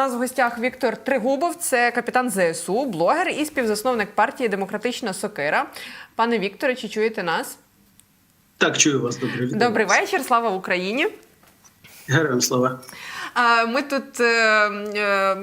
нас в гостях Віктор Тригубов, це капітан ЗСУ, блогер і співзасновник партії Демократична Сокира. Пане Вікторе, чи чуєте нас? Так, чую вас Добрий, Добрий вечір, слава Україні. Героям слава. Ми тут е, е,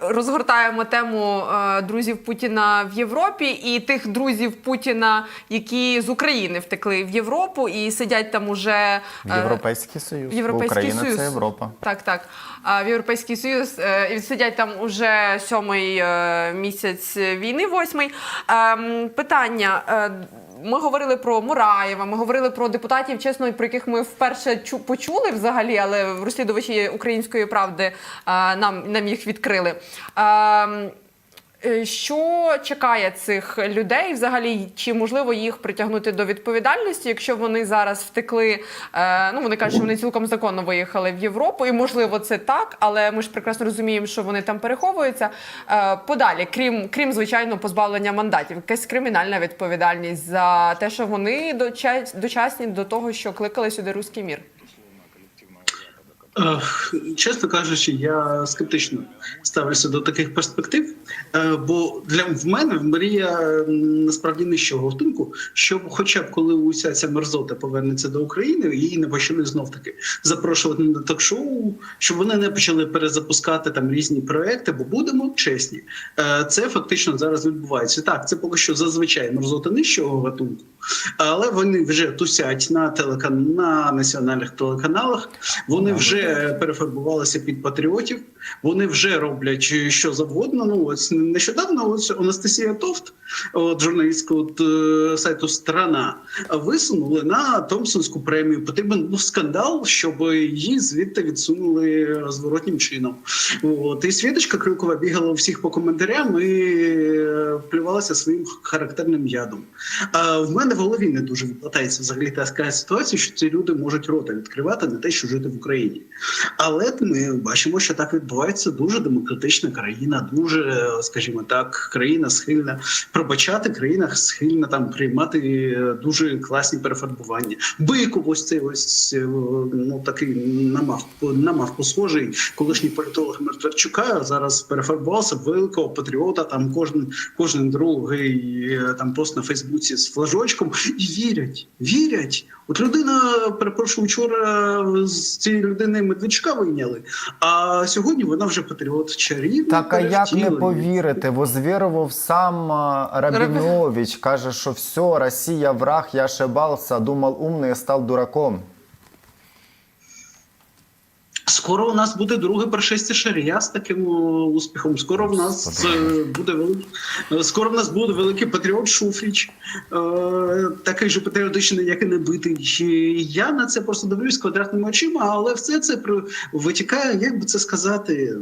розгортаємо тему е, друзів Путіна в Європі і тих друзів Путіна, які з України втекли в Європу і сидять там уже Європейський Союз. в Європейський Бо Україна Союз. це Європа. Так, так. А в Європейський Союз і сидять там уже сьомий місяць війни, восьмий. Ем, Питання. Ми говорили про Мураєва, ми говорили про депутатів, чесно, про яких ми вперше чу- почули взагалі, але розслідувачі української правди нам, нам їх відкрили. Е, Що чекає цих людей? Взагалі, чи можливо їх притягнути до відповідальності, якщо вони зараз втекли? Е, ну вони кажуть, що вони цілком законно виїхали в Європу, і можливо це так, але ми ж прекрасно розуміємо, що вони там переховуються. Е, подалі, крім крім звичайно, позбавлення мандатів, якась кримінальна відповідальність за те, що вони доча- дочасні до того, що кликали сюди руський мір. Е, Чесно кажучи, я скептично ставлюся до таких перспектив, е, бо для в мене мрія насправді нижчого гатунку, щоб, хоча б коли уся ця мерзота повернеться до України, її не почали знов таки запрошувати на ток-шоу, щоб вони не почали перезапускати там різні проекти, бо будемо чесні. е, Це фактично зараз відбувається. Так, це поки що зазвичай мерзота нижчого гатунку, але вони вже тусять на телекан... на національних телеканалах. Вони вже перефарбувалися під патріотів. Вони вже роблять що завгодно. Ну ось нещодавно ось Анастасія Товт, от журналістка от, е, сайту Страна, висунули на Томпсонську премію. Потрібен був скандал, щоб її звідти відсунули зворотнім чином. От і Світочка Крюкова бігала у всіх по коментарям і е, плювалася своїм характерним ядом. А в мене в голові не дуже викладається взагалі така ситуація, що ці люди можуть рота відкривати не те, що жити в Україні. Але ми бачимо, що так відбувається дуже демократична країна, дуже, скажімо так, країна схильна пробачати, країна схильна там приймати е, дуже класні перефарбування. Биков ось цей ось е, ну такий намав намав схожий колишній політолог Мертварчука зараз перефарбувався великого патріота. Там кожен кожен другий е, там пост на Фейсбуці з флажочком і вірять, вірять. От людина, перепрошую, вчора з цієї людини Медведчука вийняли, а сьогодні вона вже патріот чарівна. Так а як не повірити? Возвірував сам Рабінович, каже, що все, Росія враг, я шибався, думав умний, став дураком. Скоро у нас буде друге пришестя Шарія з таким успіхом. Скоро в нас е, буде великий, скоро в нас буде великий патріот Шуфріч, е, такий же патріотичний, як і небитий. Я на це просто дивлюсь квадратними очима, але все це витікає, як би це сказати,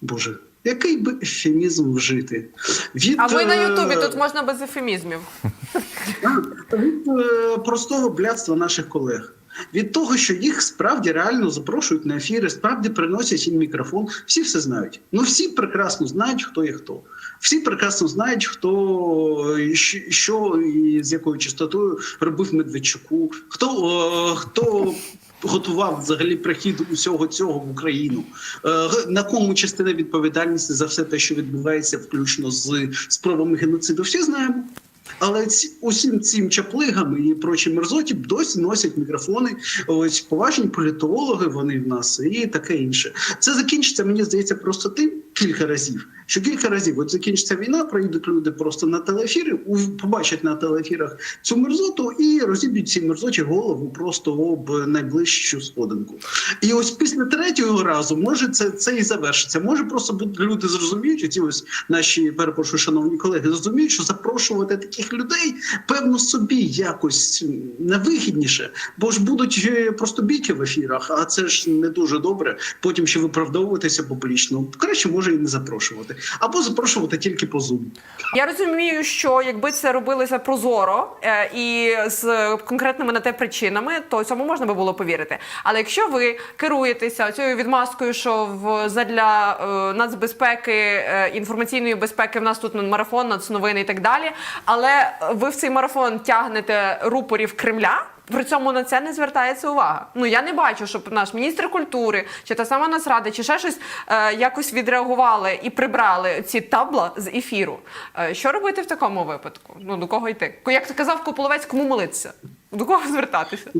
боже. Який би ефемізм вжити? Від, А ми на е, Ютубі тут можна без ефемізмів. від е, простого блядства наших колег. Від того, що їх справді реально запрошують на ефіри, справді приносять їм мікрофон. Всі все знають. Ну всі прекрасно знають, хто є хто. Всі прекрасно знають, хто що і з якою частотою робив Медведчуку, хто, хто готував взагалі прихід усього цього в Україну. Е, На кому частина відповідальності за все те, що відбувається, включно з спробами геноциду, всі знаємо. Але ці, усім цим чаплигам і прочі мерзоті досі носять мікрофони. Ось поважні політологи, вони в нас і таке інше. Це закінчиться, мені здається, просто тим кілька разів. Що кілька разів от закінчиться війна, приїдуть люди просто на телеефіри, побачать на телеефірах цю мерзоту і розіб'ють цій мерзоті голову просто об найближчу сходинку. І ось після третього разу може це, це і завершиться. Може просто люди зрозуміють, ці ось наші перепрошую, шановні колеги, зрозуміють, що запрошувати таких людей певно собі якось невигідніше, бо ж будуть е, просто бійки в ефірах, а це ж не дуже добре. Потім ще виправдовуватися публічно. Краще може і не запрошувати, або запрошувати тільки по Zoom. Я розумію, що якби це робилося прозоро е, і з конкретними на те причинами, то цьому можна би було повірити. Але якщо ви керуєтеся цією відмазкою, що в задля е, нацбезпеки, е, інформаційної безпеки в нас тут марафон, нацновини і так далі, але ви в цей марафон тягнете рупорів Кремля. При цьому на це не звертається увага. Ну я не бачу, щоб наш міністр культури чи та сама Нацрада, чи ще щось е, якось відреагували і прибрали ці табла з ефіру. Е, що робити в такому випадку? Ну до кого йти? Як казав Кополовець, кому молитися? До кого звертатися?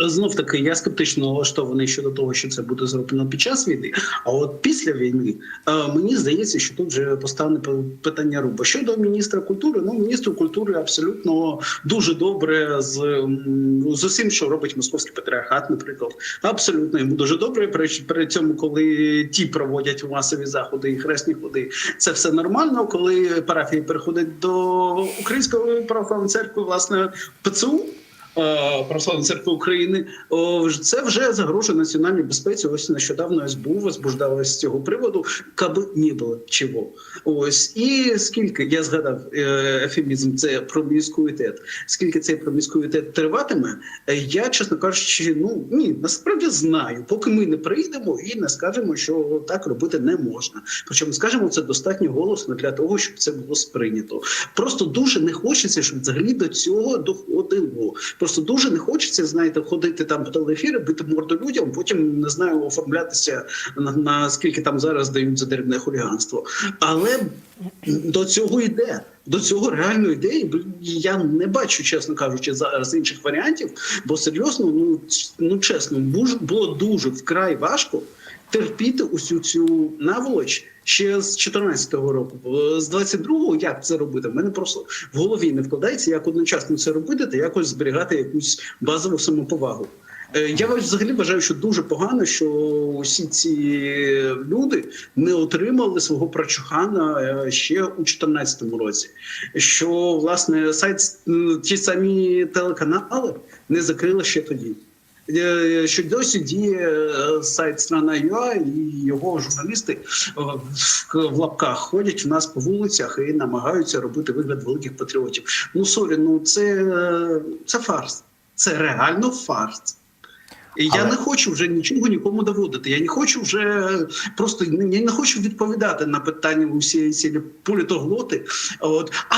Ну, Знов таки, я скептично налаштований щодо того, що це буде зроблено під час війни. А от після війни е, мені здається, що тут вже поставлене п- питання руба. Щодо міністра культури, ну міністр культури абсолютно дуже добре з, з усім, що робить московський патріархат, наприклад. Абсолютно йому дуже добре. При, при цьому, коли ті проводять масові заходи і хресні ходи, це все нормально. Коли парафії переходять до української православної церкви, власне, ПЦУ. Е, Православної церкви України, це вже загрожує національній безпеці. Ось нещодавно СБУ возбуждалась з цього приводу, каби не було чого. Ось і скільки я згадав е, ефемізм, це проміскуїтет. Скільки цей проміскуїтет триватиме, е, я чесно кажучи, ну ні, насправді знаю, поки ми не прийдемо і не скажемо, що так робити не можна. Причому скажемо це достатньо голосно для того, щоб це було сприйнято. Просто дуже не хочеться, щоб взагалі до цього доходило. Просто дуже не хочеться, знаєте, ходити там по телеефіри, бити морду людям, потім не знаю, оформлятися на, на скільки там зараз дають за деревне хуліганство. Але до цього йде. До цього реально йде, і я не бачу, чесно кажучи, зараз інших варіантів. Бо серйозно, ну ну чесно, було дуже вкрай важко терпіти усю цю наволоч ще з 14-го року. З 22-го як це робити? В мене просто в голові не вкладається, як одночасно це робити та якось зберігати якусь базову самоповагу. Е, Я взагалі вважаю, що дуже погано, що усі ці люди не отримали свого прочухана е, ще у 2014 році. Що власне сайт ті самі телеканали не закрили ще тоді. Е, Що досі діє е, сайт страна.ua і його журналісти е, в- лапках ходять у нас по вулицях і намагаються робити вигляд великих патріотів. Ну сорі, ну це, це фарс. Це реально фарс. І я не хочу вже нічого нікому доводити. Я не хочу вже просто я не хочу відповідати на питання усієї цієї політоглоти. От а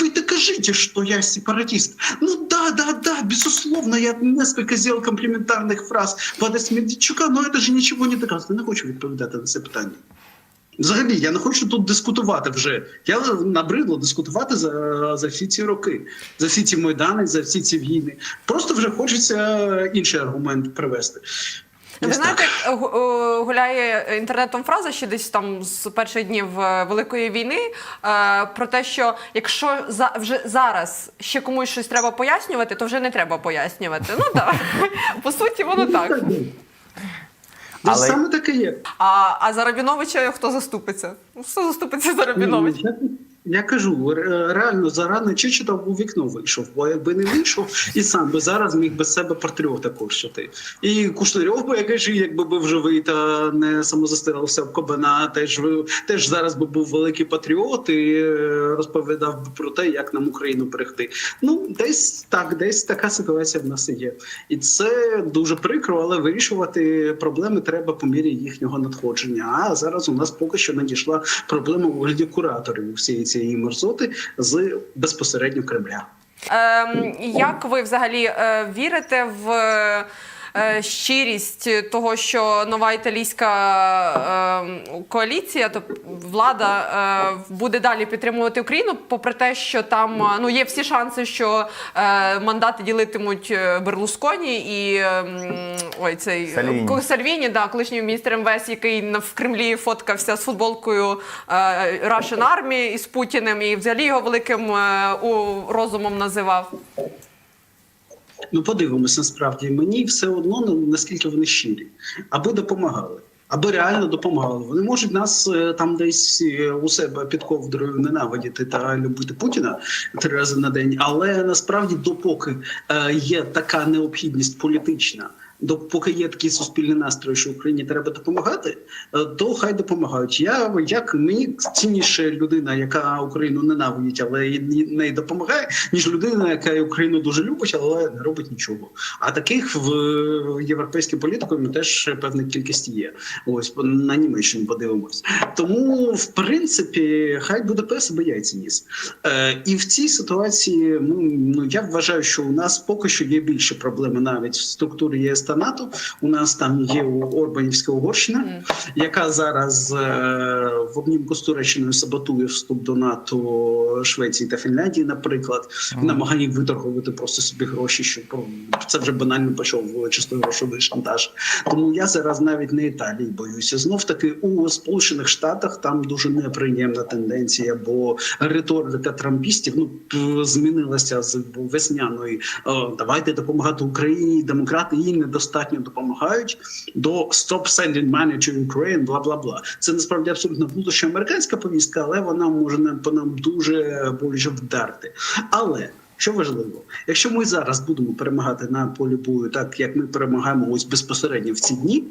ви докажите, що я сепаратист. Ну да, да, безусловно, я несколько сделал компліментарних фраз в адрес Медведчука, но це ж нічого не доказує. Я не хочу відповідати на це питання. Взагалі, я не хочу тут дискутувати вже. Я набридло дискутувати за, за всі ці роки, за всі ці майдани, за всі ці війни. Просто вже хочеться інший аргумент привести. Ви знаєте, як, е, е, гуляє інтернетом фраза ще десь там з перших днів е, Великої війни про те, що якщо за вже зараз ще комусь щось треба пояснювати, то вже не треба пояснювати. Ну так по суті, воно так. Але- саме таке є. А, а за Рабіновича хто заступиться? Ну, Хто заступиться за Рабіновича? Я, кажу, реально зарано чи читав у вікно вийшов, бо якби не вийшов, і сам би зараз міг без себе патріота кощати. І Кушнарьов би, я кажу, якби був живий та не самозастирався в Кобана, теж теж зараз би був великий патріот і е, розповідав би про те, як нам Україну берегти. Ну, десь так, десь така ситуація в нас і є. І це дуже прикро, але вирішувати проблеми треба по мірі їхнього надходження. А зараз у нас поки що надійшла проблема у вигляді кураторів всієї цієї мерзоти з безпосередньо Кремля. Ем, як ви взагалі е, вірите в щирість того, що нова італійська е, коаліція, тобто влада, е, буде далі підтримувати Україну, попри те, що там е, ну є всі шанси, що е, мандати ділитимуть е, Берлусконі і е, ой, цей Сальвіні. Сальвіні, да, колишній міністр МВС, який в Кремлі фоткався з футболкою е, Russian Army із Путіним, і взагалі його великим е, розумом називав. Ну, подивимося, насправді мені все одно на- наскільки вони щирі, аби допомагали. Аби реально допомагали. Вони можуть нас е, там десь е, у себе під ковдрою ненавидіти та любити Путіна три рази на день. Але насправді, допоки е, є така необхідність політична допоки є такий суспільний настрій, що Україні треба допомагати, е, то хай допомагають. Я як мені цінніше людина, яка Україну ненавидить, але не допомагає, ніж людина, яка Україну дуже любить, але не робить нічого. А таких в європейській політикумі теж певна кількість є. Ось на Німеччину подивимось. Тому, в принципі, хай буде пес, аби яйця ніс. Е, і в цій ситуації, ну, ну я вважаю, що у нас поки що є більше проблеми навіть в структурі ЄС та НАТО. У нас там є Орбанівська Угорщина, яка зараз е, в обнімку з Туреччиною саботує вступ до НАТО Швеції та Фінляндії, наприклад, в намаганні виторгувати просто собі гроші, що про- це вже банально почав чисто грошовий шантаж. Тому я зараз навіть не Італії боюся. Знов таки у Сполучених Штатах там дуже неприємна тенденція, бо риторика трампістів ну змінилася з весняної. Давайте допомагати Україні. Демократи їй недостатньо допомагають до «Stop sending money to Ukraine», бла бла бла. Це насправді абсолютно внутрішньоамериканська повістка, але вона може нам по нам дуже боляче вдарти. Але що важливо, якщо ми зараз будемо перемагати на полі бою, так як ми перемагаємо ось безпосередньо в ці дні.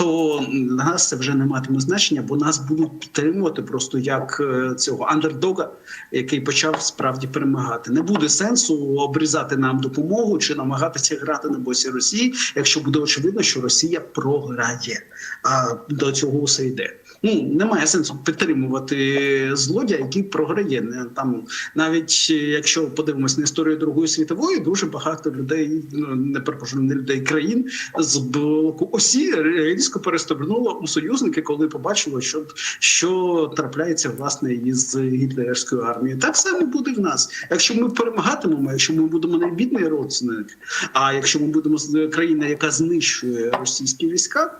То на нас це вже не матиме значення, бо нас будуть підтримувати просто як е, цього андердога, який почав справді перемагати. Не буде сенсу обрізати нам допомогу чи намагатися грати на боці Росії, якщо буде очевидно, що Росія програє. А до цього все йде. Ну немає сенсу підтримувати злодія, який програє. Не там навіть е, якщо подивимось на історію Другої світової, дуже багато людей, ну не перепрошую, не людей країн з блоку осі різко перестрибнуло у союзники, коли побачило, що, що трапляється власне із гітлерівською армією. Так само буде в нас. Якщо ми перемагатимемо, якщо ми будемо найбідний родственник, а якщо ми будемо з- країна, яка знищує російські війська.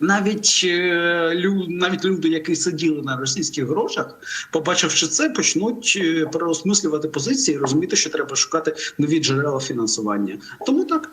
Навіть е, лю, навіть люди, які сиділи на російських грошах, побачивши це, почнуть е, переосмислювати позиції, розуміти, що треба шукати нові джерела фінансування. Тому так.